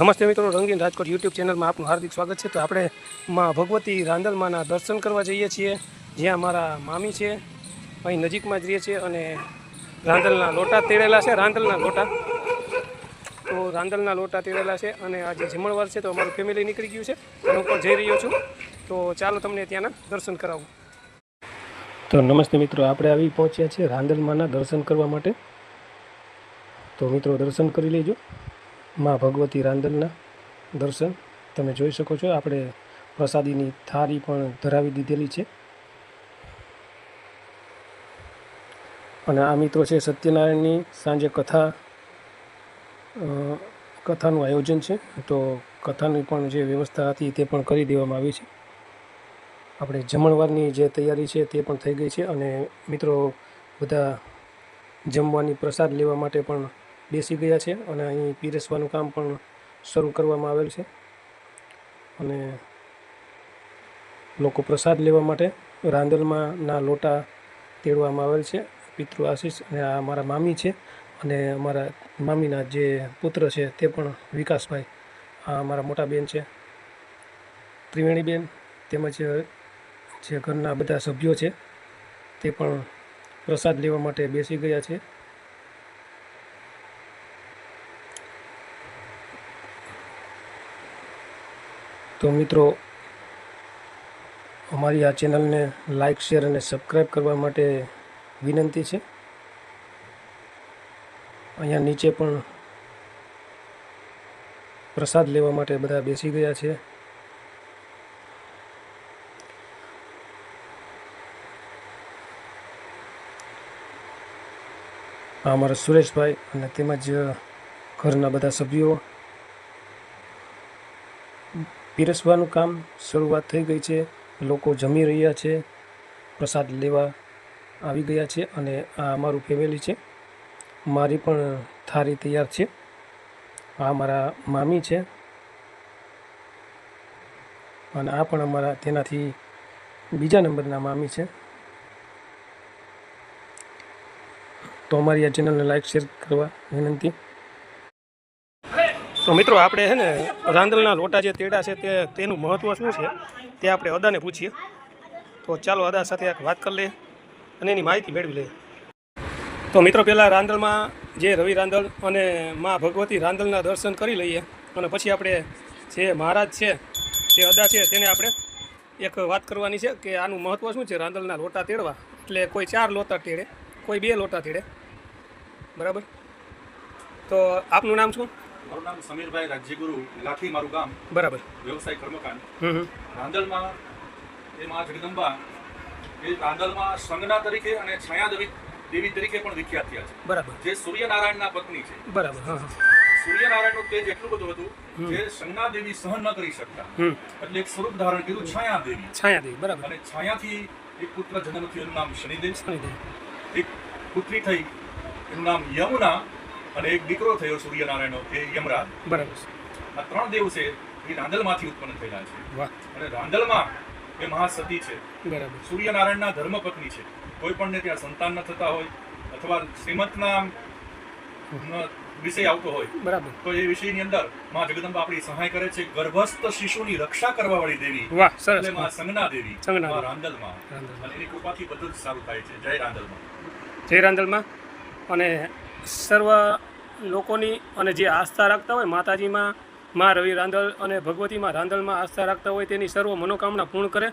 નમસ્તે મિત્રો, રંગીન રાજકોટ યુટ્યુબ ચેનલમાં આપનું હાર્દિક સ્વાગત છે. તો આપણે માં ભગવતી રાંદલમાના દર્શન કરવા જઈએ છીએ. જ્યાં મારા મામી છે, અહીં નજીકમાં જ રહીએ છીએ અને રાંદલના લોટા તેડેલા છે, રાંદલના લોટા. તો રાંદલના લોટા તેડેલા છે અને આજે જમણવાર છે તો અમારું ફેમિલી નીકળી ગયું છે. હું પણ જઈ રહ્યો છું. તો ચાલો તમને ત્યાંના દર્શન કરાવું. તો નમસ્તે મિત્રો, આપણે આવી પહોંચ્યા છીએ રાંદલમાના દર્શન કરવા માટે. તો મિત્રો, દર્શન કરી લેજો. માં ભગવતી રાંદલના દર્શન તમે જોઈ શકો છો. આપણે પ્રસાદીની થાળી પણ ધરાવી દીધેલી છે. અને આ મિત્રો છે સત્યનારાયણની સાંજે કથા કથાનું આયોજન છે. તો કથાની પણ જે વ્યવસ્થા હતી તે પણ કરી દેવામાં આવી છે. આપણે જમણવારની જે તૈયારી છે તે પણ થઈ ગઈ છે. અને મિત્રો, બધા જમવાની પ્રસાદ લેવા માટે પણ બેસી ગયા છે અને અહીં પીરસવાનું કામ પણ શરૂ કરવામાં આવેલ છે. અને લોકો પ્રસાદ લેવા માટે રાંદલમાં ના લોટા તેડવામાં આવેલ છે. પિતૃ આશીષ અને આ મારા મામી છે અને અમારા મામીના જે પુત્ર છે તે પણ વિકાસભાઈ, આ અમારા મોટા બેન છે. ત્રિવેણીબેન તેમજ જે ઘરના બધા સભ્યો છે તે પણ પ્રસાદ લેવા માટે બેસી ગયા છે. તો મિત્રો, અમારી આ ચેનલને લાઇક શેર અને સબસ્ક્રાઈબ કરવા માટે વિનંતી છે. અહીંયા નીચે પણ પ્રસાદ લેવા માટે બધા બેસી ગયા છે. અમારા સુરેશભાઈ અને તેમજ ઘરના બધા સભ્યો પીરસવાનું કામ શરૂઆત થઈ ગઈ છે. લોકો જમી રહ્યા છે. પ્રસાદ લેવા આવી ગયા છે અને આ અમારું ફેમિલી છે. મારી પણ થાળી તૈયાર છે. આ મારા મામી છે. અને આ પણ અમારા તેનાથી બીજા નંબરના મામી છે. તો અમારી આ ચેનલને લાઈક શેર કરવા વિનંતી. તો મિત્રો, આપણે છે ને રાંદલના લોટા જે તેડા છે તે તેનું મહત્ત્વ શું છે તે આપણે અદાને પૂછીએ. તો ચાલો અદા સાથે વાત કરી લઈએ અને એની માહિતી મેળવી લઈએ. તો મિત્રો, પહેલાં રાંદલમાં જે રવિ રાંદલ અને મા ભગવતી રાંદલના દર્શન કરી લઈએ અને પછી આપણે જે મહારાજ છે, જે અદા છે તેને આપણે એક વાત કરવાની છે કે આનું મહત્ત્વ શું છે રાંદલના લોટા તેડવા. એટલે કોઈ ચાર લોટા તેડે, કોઈ બે લોટા તેડે. બરાબર? તો આપનું નામ શું? મારું નામ સમીરભાઈ રાજ્યગુરુ લાઠી મારું ગામ. બરાબર. વ્યવસાય કર્મકાંડ. રાંદલમાં એ મા જગદંબા એ રાંદલમાં સંગના તરીકે અને છાયા દેવી દેવી તરીકે પણ વિખ્યાત થયા બરાબર. જે સૂર્યનારાયણના પત્ની છે. બરાબર સૂર્યનારાયણનું તેજ એટલું બધું હતું જે સંજ્ઞા દેવી સહન ન કરી શકતા. એટલે એક સ્વરૂપ ધારણ કર્યું છાયા દેવી. છાયાદેવી બરાબર. અને છાયાથી એક પુત્ર જન્મ થયું એનું નામ શનિદેવ. શનિદેવ. એક પુત્રી થઈ એનું નામ યમુના. અને એક દીકરો થયો સૂર્યનારાયણનો એ યમરાજ. બરાબર. આ ત્રણ દેવ છે એ રાંદલમાંથી ઉત્પન્ન થયેલા છે. વાહ. અને રાંદલમાં એ મહાસતી છે. બરાબર. સૂર્યનારાયણના ધર્મપત્ની છે. કોઈ પણને ત્યાં સંતાન ન થતા હોય અથવા શ્રીમતના વિષય આવતો હોય બરાબર. તો એ વિષયની અંદરમાં જગદંબા આપણી સહાય કરે છે ગર્ભસ્થ શિશુની રક્ષા કરવા વાળી દેવી. વાહ સરસ. એટલે માં સંગના દેવી સંગના રાંદલમાં. અને એની કૃપાથી બધું જ સારું થાય છે. જય રાંદલમાં. જય રાંદલમાં. અને સર્વ લોકોની અને જે આસ્થા રાખતા હોય, માતાજીમાં મા રવિ રાંધલ અને ભગવતીમાં રાંદલમાં આસ્થા રાખતા હોય, તેની સર્વ મનોકામના પૂર્ણ કરે.